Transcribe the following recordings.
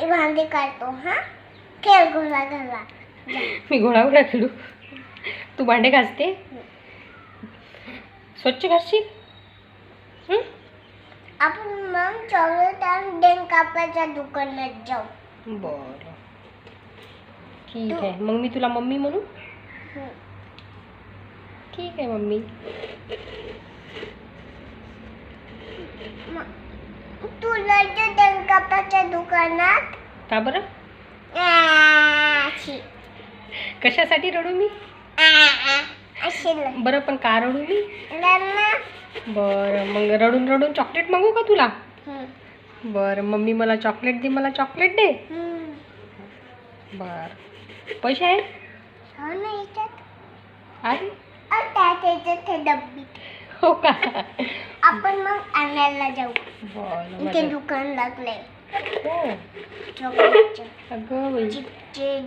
मी भांडी काढतो हा? खेळ गोळा घाला मी घोडा घोडा खेळू. तू भांडे घासते? स्वच्छ घासशील? हं? आपण मग चॉकलेट आणि डेन कापायच्या दुकानात जाऊ. बरं. ठीक आहे. मग मी तुला मम्मी म्हणू? हं. ठीक आहे मम्मी. मग तुला जे डेन कापायच्या दुकानात? का बरं. कशासाठी रडू मी? आ, आ, अशी बरं पण का रडू मी? लम्मा. बरं मग रडून रडून चॉकलेट मागू का तुला. बरं मम्मी मला चॉकलेट दे मला चॉकलेट दे. हं. बरं. पैसे आहे हो ना याच्यात. आहे अ, त्यात याच्यात ते डब्बी. हो का? आपण मग आणायला जाऊ. इथे दुकान लागले हो. चॉकलेटचे. अगं बाई. चिप्सचे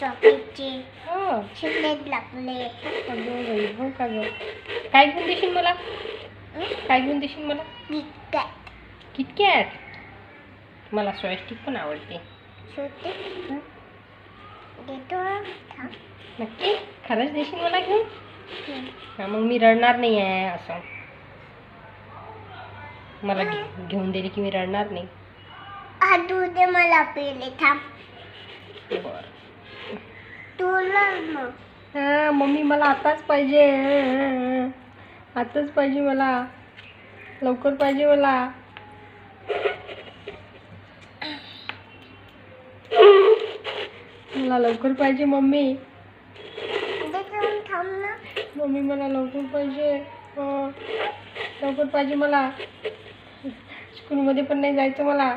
चॉकलेटचे हो. लागले. अगं बाई हो का गं? काय घेऊन देशील मला? काय घेऊन देशील मला? किटकॅट किटकॅट मला पण आवडते. छोटे देतो थांब. नक्की? खरंच देशील मला घेऊन? हं. हा मग मी रडणार नाही आहे असं. मला घेऊन दिली की मी रडणार नाही. हा दूध दे मला पेले थांब. बरं. तुला मग हा, मम्मी मला आताच पाहिजे. आताच पाहिजे मला. लवकर पाहिजे मला. मला लवकर पाहिजे मम्मी. थांब ना. मम्मी मला लवकर पाहिजे. हं. लवकर पाहिजे मला. स्कूलमध्ये पण नाही जायचं मला.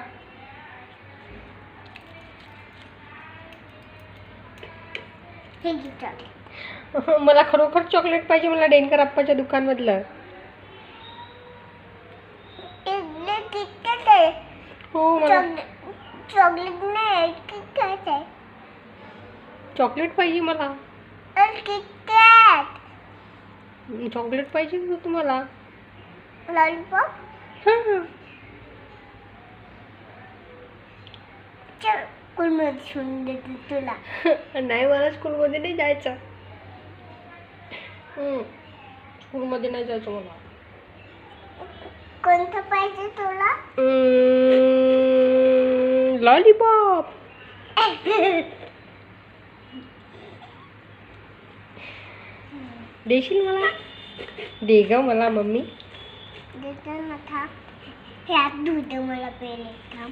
मला खरोखर चॉकलेट पाहिजे मला डेनकर आप्पाच्या दुकानमधलं. हो मला चॉकलेट नाही किटकॅट आहे चॉकलेट पाहिजे मला. किटकॅट चॉकलेट पाहिजे तुम्हाला. लॉलीपॉप हां चल कुलमध्ये ठेवून देते तुला. नाही मला स्कूलमध्ये नाही जायचं. हं. स्कूलमध्ये नाही जायचं मला. कोणतं पाहिजे तुला? लॉलीपॉप देशील मला? दे ग मला मम्मी. देतो नका हे हात धुते मला पेन एकदम